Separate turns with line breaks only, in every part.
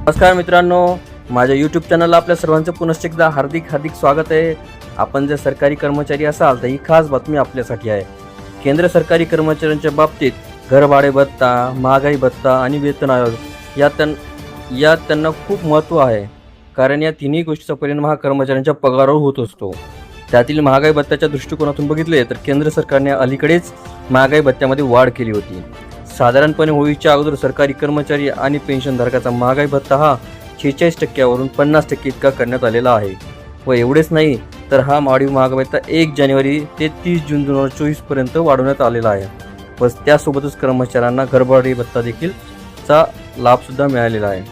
नमस्कार मित्रांनो माझ्या यूट्यूब चॅनलला आपल्या सर्वांचं पुनश्च एकदा हार्दिक हार्दिक स्वागत आहे. आपण जर सरकारी कर्मचारी असाल तर ही खास बातमी आपल्यासाठी आहे. केंद्र सरकारी कर्मचाऱ्यांच्या बाबतीत घरभाडे भत्ता महागाई भत्ता आणि वेतन आयोग या त्यां यात त्यांना खूप महत्त्व आहे. कारण या तिन्ही गोष्टीचा परिणाम हा कर्मचाऱ्यांच्या पगारावर होत असतो. त्यातील महागाई भत्त्याच्या दृष्टिकोनातून बघितले तर केंद्र सरकारने अलीकडेच महागाई भत्त्यामध्ये वाढ केली होती. साधारणपणे होळीच्या अगोदर सरकारी कर्मचारी आणि पेन्शनधारकाचा महागाई भत्ता हा शेहेचाळीस टक्क्यावरून पन्नास टक्के इतका करण्यात आलेला आहे. व एवढेच नाही तर हा वाढीव महागाई भत्ता एक जानेवारी ते तीस जून दोन हजार चोवीसपर्यंत वाढवण्यात आलेला आहे. व त्यासोबतच कर्मचाऱ्यांना घरभाडी भत्ता देखील चा लाभसुद्धा मिळालेला आहे.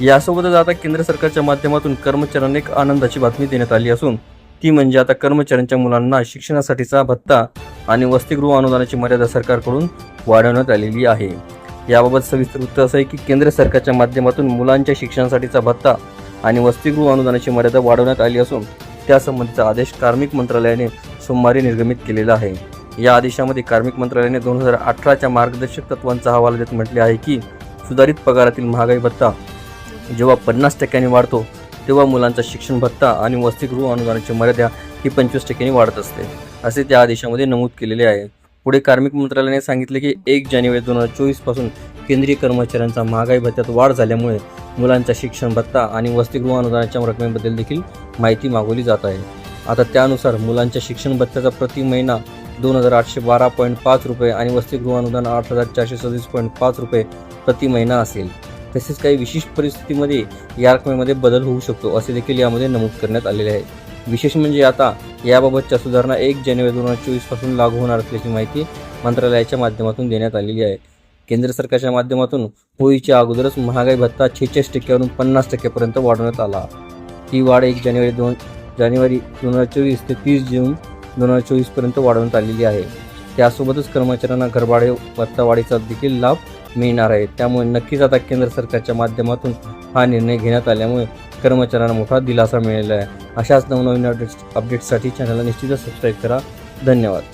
यासोबतच आता केंद्र सरकारच्या माध्यमातून कर्मचाऱ्यांना एक आनंदाची बातमी देण्यात आली असून ती म्हणजे आता कर्मचाऱ्यांच्या मुलांना शिक्षणासाठीचा भत्ता आणि वसतिगृह अनुदानाची मर्यादा सरकारकडून वाढवण्यात आलेली आहे. याबाबत सविस्तर वृत्त असं आहे की केंद्र सरकारच्या माध्यमातून मुलांच्या शिक्षणासाठीचा भत्ता आणि वसतिगृह अनुदानाची मर्यादा वाढवण्यात आली असून त्यासंबंधीचा आदेश कार्मिक मंत्रालयाने सोमवारी निर्गमित केलेला आहे. या आदेशामध्ये कार्मिक मंत्रालयाने दोन हजार अठराच्या मार्गदर्शक तत्वांचा हवाला देत म्हटले आहे की सुधारित पगारातील महागाई भत्ता जेव्हा पन्नास टक्क्यांनी वाढतो तेव्हा मुलांचा शिक्षण भत्ता आणि वसतिगृह अनुदानाची मर्यादा ही पंचवीस टक्क्यांनी वाढत असते असे त्या आदेशामध्ये नमूद केलेले आहे. पुढे कार्मिक मंत्रालयाने सांगितले की एक जानेवारी दोन हजार चोवीसपासून केंद्रीय कर्मचाऱ्यांचा महागाई भत्त्यात वाढ झाल्यामुळे मुलांचा शिक्षण भत्ता आणि वसतिगृह अनुदानाच्या रकमेबद्दल देखील माहिती मागवली जात आहे. आता त्यानुसार मुलांच्या शिक्षण भत्त्याचा प्रति महिना दोन हजार आठशे बारा पॉईंट पाच रुपये आणि वसतिगृह अनुदान आठ हजार चारशे सदतीस पॉईंट पाच रुपये प्रति महिना असेल. तसेच काही विशेष परिस्थितीमध्ये या रकमेमध्ये बदल होऊ शकतो असे देखील यामध्ये नमूद करण्यात आलेले आहे. विशेष म्हणजे आता याबाबतच्या सुधारणा एक जानेवारी दोन हजार चोवीसपासून लागू होणार असल्याची माहिती मंत्रालयाच्या माध्यमातून देण्यात आलेली आहे. केंद्र सरकारच्या माध्यमातून होळीच्या अगोदरच महागाई भत्ता छेचाळीस टक्क्यावरून पन्नास टक्क्यापर्यंत वाढवण्यात आला. ही वाढ एक जानेवारी दोन जानेवारी दोन हजार चोवीस ते तीस जून दोन हजार चोवीसपर्यंत वाढवण्यात आलेली आहे. त्यासोबतच कर्मचाऱ्यांना घरभाडे भत्ता वाढीचा देखील लाभ मिळणार आहे. त्यामुळे नक्कीच आता केंद्र सरकारच्या माध्यमातून हा निर्णय घेण्यात आल्यामुळे कर्मचाऱ्यांना मोठा दिलासा मिळाला आहे. अशाच नवनवीन अपडेट्स अपडेट्ससाठी चॅनलला निश्चितच सबस्क्राईब करा. धन्यवाद.